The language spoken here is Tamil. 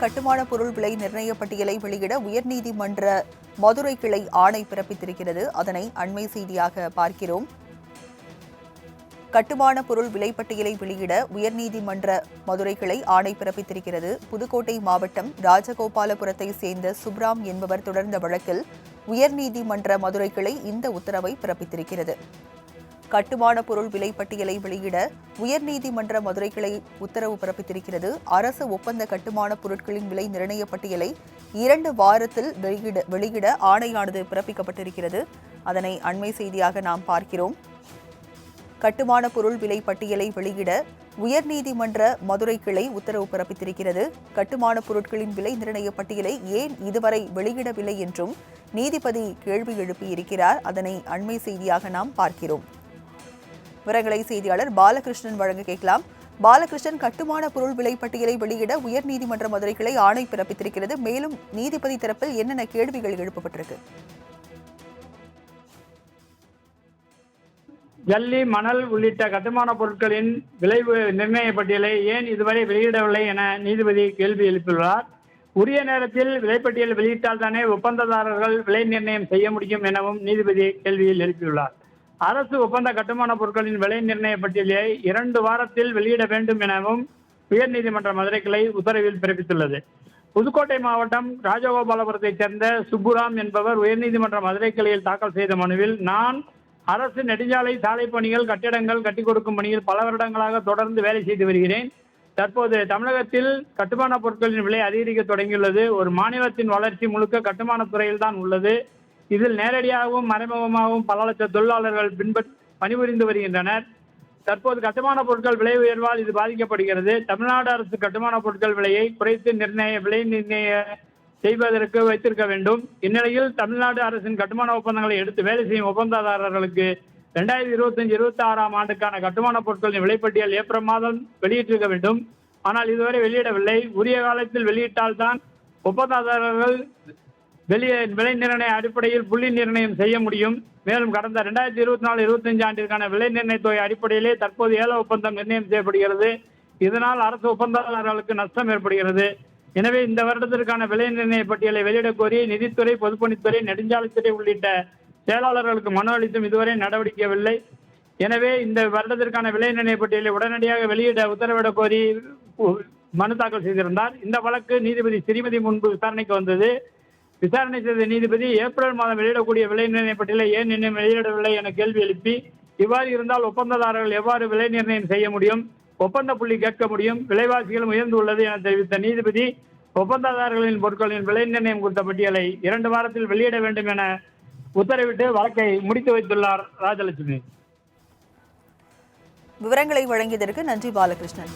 கட்டுமான பொருள் விலை நிர்ணய பட்டியலை வெளியிட உயர்நீதிமன்ற மதுரை கிளை ஆணை பிறப்பித்திருக்கிறது. அதனை அண்மை செய்தியாக பார்க்கிறோம். கட்டுமான பொருள் விலைப்பட்டியலை வெளியிட உயர்நீதிமன்ற மதுரை கிளை ஆணை பிறப்பித்திருக்கிறது. புதுக்கோட்டை மாவட்டம் ராஜகோபாலபுரத்தை சேர்ந்த சுப்ராம் என்பவர் தொடர்ந்த வழக்கில் உயர்நீதிமன்ற மதுரை கிளை இந்த உத்தரவை பிறப்பித்திருக்கிறது. கட்டுமான பொருள் விலைப்பட்டியலை வெளியிட உயர்நீதிமன்ற மதுரை கிளை உத்தரவு பிறப்பித்திருக்கிறது. அரசு ஒப்பந்த கட்டுமான பொருட்களின் விலை நிர்ணய பட்டியலை இரண்டு வாரத்தில் வெளியிட வெளியிட ஆணையானது பிறப்பிக்கப்பட்டிருக்கிறது. அதனை அண்மை செய்தியாக நாம் பார்க்கிறோம். கட்டுமான பொருள் விலை பட்டியலை வெளியிட உயர்நீதிமன்ற மதுரை கிளை உத்தரவு பிறப்பித்திருக்கிறது. கட்டுமான பொருட்களின் விலை நிர்ணய பட்டியலை ஏன் இதுவரை வெளியிடவில்லை என்றும் நீதிபதி கேள்வி எழுப்பியிருக்கிறார். அதனை அண்மை செய்தியாக நாம் பார்க்கிறோம். விவரங்களை செய்தியாளர் பாலகிருஷ்ணன் வழங்க கேட்கலாம். பாலகிருஷ்ணன் கட்டுமான பொருள் விலை பட்டியலை வெளியிட உயர்நீதிமன்ற மதுரை கிளை ஆணை பிறப்பித்திருக்கிறது. மேலும் நீதிபதி தரப்பில் என்னென்ன கேள்விகள் எழுப்பப்பட்டிருக்கு? ஜல்லி மணல் உள்ளிட்ட கட்டுமான பொருட்களின் விலை நிர்ணய பட்டியலை ஏன் இதுவரை வெளியிடவில்லை என நீதிபதி கேள்வி எழுப்பியுள்ளார். உரிய நேரத்தில் விலைப்பட்டியல் வெளியிட்டால் தானே ஒப்பந்ததாரர்கள் விலை நிர்ணயம் செய்ய முடியும் எனவும் நீதிபதி கேள்வியில் எழுப்பியுள்ளார். அரசு ஒப்பந்த கட்டுமான பொருட்களின் விலை நிர்ணய பட்டியலை இரண்டு வாரத்தில் வெளியிட வேண்டும் எனவும் உயர்நீதிமன்ற மதுரை கிளை உத்தரவில் பிறப்பித்துள்ளது. புதுக்கோட்டை மாவட்டம் ராஜகோபாலபுரத்தைச் சேர்ந்த சுப்புராம் என்பவர் உயர்நீதிமன்ற மதுரை கிளையில் தாக்கல் செய்த மனுவில் நான் அரசு நெடுஞ்சாலை சாலை பணிகள் கட்டிடங்கள் கட்டி கொடுக்கும் பணியில் பல வருடங்களாக தொடர்ந்து வேலை செய்து வருகிறேன். தற்போது தமிழகத்தில் கட்டுமான பொருட்களின் விலை அதிகரிக்க தொடங்கியுள்ளது. ஒரு மாநிலத்தின் வளர்ச்சி முழுக்க கட்டுமானத் துறையில் தான் உள்ளது. இதில் நேரடியாகவும் மறைமுகமாகவும் பல லட்சம் தொழிலாளர்கள் பின்பற் பணிபுரிந்து வருகின்றனர். தற்போது கட்டுமான பொருட்கள் விலை உயர்வால் இது பாதிக்கப்படுகிறது. தமிழ்நாடு அரசு கட்டுமான பொருட்கள் விலையை குறைத்து நிர்ணய விலை நிர்ணய செய்வதற்கு வைத்திருக்க வேண்டும். இந்நிலையில் தமிழ்நாடு அரசின் கட்டுமான ஒப்பந்தங்களை எடுத்து வேலை செய்யும் ஒப்பந்ததாரர்களுக்கு ரெண்டாயிரத்தி இருபத்தஞ்சு இருபத்தி ஆறாம் ஆண்டுக்கான கட்டுமான பொருட்களின் விலைப்பட்டியல் ஏப்ரல் மாதம் வெளியிட்டிருக்க வேண்டும். ஆனால் இதுவரை வெளியிடவில்லை. உரிய காலத்தில் வெளியிட்டால்தான் ஒப்பந்ததாரர்கள் வெளியே விலை நிர்ணய அடிப்படையில் புள்ளி நிர்ணயம் செய்ய முடியும். மேலும் கடந்த ரெண்டாயிரத்தி இருபத்தி நாலு இருபத்தஞ்சு ஆண்டிற்கான விலை நிர்ணய தொகை அடிப்படையிலே தற்போது ஏல ஒப்பந்தம் நிர்ணயம் செய்யப்படுகிறது. இதனால் அரசு ஒப்பந்ததாரர்களுக்கு நஷ்டம் ஏற்படுகிறது. எனவே இந்த வருடத்திற்கான விலை நிர்ணய பட்டியலை வெளியிடக் கோரி நிதித்துறை பொதுப்பணித்துறை நெடுஞ்சாலைத்துறை உள்ளிட்ட செயலாளர்களுக்கு மனு அளித்தும் இதுவரை நடவடிக்கவில்லை எனவே இந்த வருடத்திற்கான விலை நிர்ணய பட்டியலை உடனடியாக வெளியிட உத்தரவிடக் கோரி மனு தாக்கல் செய்திருந்தார். இந்த வழக்கு நீதிபதி ஸ்ரீமதி முன்பு விசாரணைக்கு வந்தது. விசாரணை செய்த நீதிபதி ஏப்ரல் மாதம் வெளியிடக்கூடிய விலை நிர்ணய பட்டியலை ஏன் இன்னும் வெளியிடவில்லை என கேள்வி எழுப்பி இவ்வாறு இருந்தால் ஒப்பந்ததாரர்கள் எவ்வாறு விலை நிர்ணயம் செய்ய முடியும்? ஒப்பந்த புள்ளி கேட்க முடியும்? விலைவாசிகளும் உயர்ந்து உள்ளது என தெரிவித்த நீதிபதி ஒப்பந்ததாரர்களின் பொருட்களின் விலை நிர்ணயம் குறித்த பட்டியலை இரண்டு வாரத்தில் வெளியிட வேண்டும் என உத்தரவிட்டு வழக்கை முடித்து வைத்துள்ளார் ராஜலட்சுமி. விவரங்களை வழங்கியதற்கு நன்றி பாலகிருஷ்ணன்.